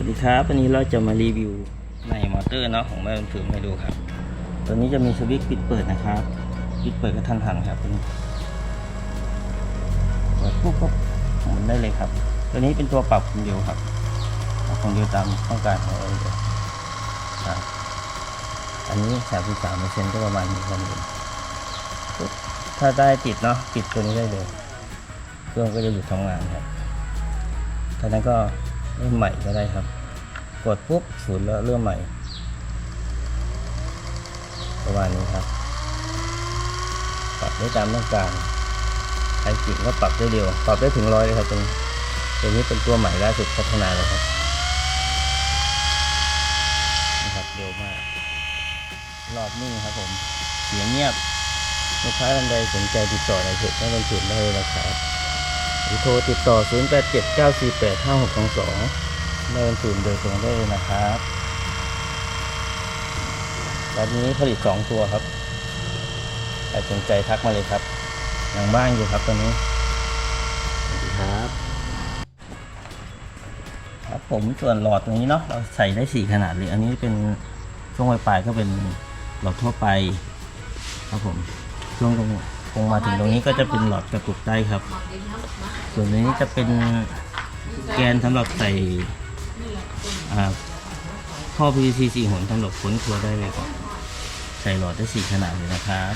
สวัสดีครับวันนี้เราจะมารีวิวในมอเตอร์เนาะของแม่บรรทุกให้ดูครับ ตัวนี้จะมีสวิตช์ปิดเปิดนะครับปิดเปิดกระทันหันครับตัวนี้เปิดปุ๊บก็หมุนได้เลยครับ ตัวนี้เป็นตัวปรับความเร็วครับปรับความเร็วตามต้องการของเราเลยครับอันนี้สามสิบสามเปอร์เซ็นต์ก็ประมาณนี้คร็วปุ๊บถ้าได้ติดเนาะปิดตัวนี้ได้เลย เครื่องก็จะหยุดทำงานครับจากนั้นก็ เริ่มใหม่ก็ได้ครับ กดปุ๊บศูนย์แล้วเริ่มใหม่ ประมาณนี้ครับ ปรับได้ตามต้องการใครจิ๋งก็ปรับได้เร็ว ปรับได้ถึงร้อยเลยครับตรงตัวนี้เป็นตัวใหม่ล่าสุดพัฒนาเลยครับนะครับเร็วมาก รอบนิ่งครับผม เสียงเงียบลูกค้าท่านใดสนใจติดต่อในเพจแม่บรรจุได้เลยนะครับ หรือโทรติดต่อ 0 8 7 9 4 8 5 6 2 2แม่บรรจุโดยตรงได้เลยนะครับร้านนี้ผลิต 2 ตัวครับใครสนใจทักมาเลยครับ ยังบ้างอยู่ครับตอนนี้สวัสดีครับ ครับผมส่วนหลอดตรงนี้เนาะเราใส่ได้ 4 ขนาดเลย อันนี้เป็นช่วงปลายๆก็เป็นหลอดทั่วไป ครับผมช่วงตรง ลงมาถึงตรงนี้ก็จะเป็นหลอดกระปุกได้ครับ ส่วนนี้จะเป็นแกนสำหรับใส่ท่อ PVC สี่หนสำหรับขนครัวได้เลยครับ ใส่หลอดได้สี่ขนาดเลยนะครับ